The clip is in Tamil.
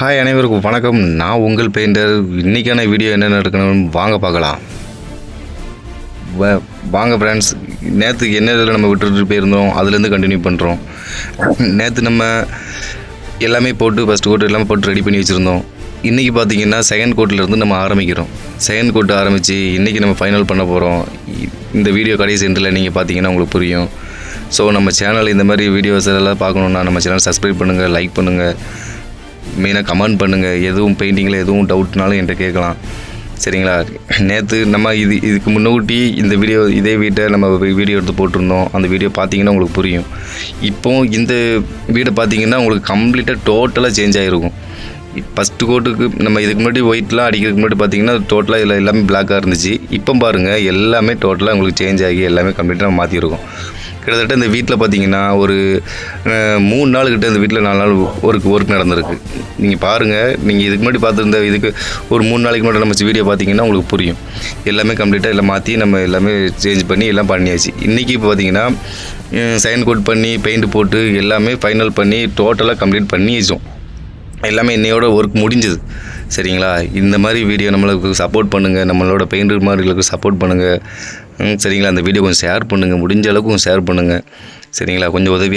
ஹாய் அனைவருக்கும் வணக்கம். நான் உங்கள் பெயிண்டர் இன்றைக்கான வீடியோ என்ன நடக்கணும்னு வாங்க பார்க்கலாம். வ- வாங்க ஃப்ரெண்ட்ஸ் நேற்று என்ன இதில் நம்ம விட்டுட்டு போயிருந்தோம்? அதுலேருந்து கண்டினியூ பண்ணுறோம் நேற்று நம்ம எல்லாமே போட்டு ஃபஸ்ட் கோட் எல்லாமே போட்டு ரெடி பண்ணி வச்சுருந்தோம். இன்றைக்கி பார்த்தீங்கன்னா செகண்ட் கோட்டிலேருந்து நம்ம ஆரம்பிக்கிறோம். செகண்ட் கோட்டு ஆரம்பித்து இன்றைக்கி நம்ம ஃபைனல் பண்ண போகிறோம் இந்த வீடியோ கடைசி எண்டில் நீங்கள் பார்த்தீங்கன்னா உங்களுக்கு புரியும். ஸோ நம்ம சேனல் இந்த மாதிரி வீடியோஸ் எல்லாம் பார்க்கணுன்னா நம்ம சேனல் சப்ஸ்கிரைப் பண்ணுங்கள் லைக் பண்ணுங்கள் மெயினாக கமெண்ட் பண்ணுங்கள் எதுவும் பெயிண்டிங்கில் எதுவும் டவுட்னாலும் என்கிட்ட கேட்கலாம். சரிங்களா? நேற்று நம்ம இது இதுக்கு முன்னூட்டி இந்த வீடியோ இதே வீட்டை நம்ம வீடியோ எடுத்து போட்டிருந்தோம். அந்த வீடியோ பார்த்தீங்கன்னா உங்களுக்கு புரியும். இப்போ இந்த வீடை பார்த்தீங்கன்னா உங்களுக்கு கம்ப்ளீட்டாக டோட்டலாக சேஞ்ச் ஆகிருக்கும் ஃபஸ்ட்டு கோட்டுக்கு நம்ம இதுக்கு முன்னாடி ஒயிட்லாம் அடிக்கிறதுக்கு முன்னாடி பார்த்தீங்கன்னா டோட்டலாக இதில் எல்லாமே பிளாக்காக இருந்துச்சு. இப்போ பாருங்கள் எல்லாமே டோட்டலாக உங்களுக்கு சேஞ்ச் ஆகி எல்லாமே கம்ப்ளீட்டாக மாற்றிருக்கோம் கிட்டத்தட்ட இந்த வீட்டில் பார்த்தீங்கன்னா ஒரு மூணு நாள் கிட்ட இந்த வீட்டில் நாலு நாள் ஒர்க் ஒர்க் நடந்திருக்கு. நீங்கள் பாருங்கள் நீங்கள் இதுக்கு முன்னாடி பார்த்துருந்த இதுக்கு ஒரு மூணு நாளைக்கு முன்னாடி நம்ம வீடியோ பார்த்தீங்கன்னா உங்களுக்கு புரியும். எல்லாமே கம்ப்ளீட்டாக எல்லாம் மாற்றி நம்ம எல்லாமே சேஞ்ச் பண்ணி எல்லாம் பண்ணியாச்சு. இன்றைக்கி இப்போ பார்த்தீங்கன்னா சைன் கோட் பண்ணி பெயிண்ட் போட்டு எல்லாமே ஃபைனல் பண்ணி டோட்டலாக கம்ப்ளீட் பண்ணியாச்சும். எல்லாமே இன்னையோட ஒர்க் முடிஞ்சுது. சரிங்களா? இந்த மாதிரி வீடியோ நம்மளுக்கு சப்போர்ட் பண்ணுங்கள் நம்மளோட பெயிண்டர் மாதிரிகளுக்கு சப்போர்ட் பண்ணுங்கள் சரிங்களா? அந்த வீடியோ கொஞ்சம் ஷேர் பண்ணுங்கள் முடிஞ்ச அளவுக்கு கொஞ்சம் ஷேர் பண்ணுங்கள் சரிங்களா? கொஞ்சம் உதவியாக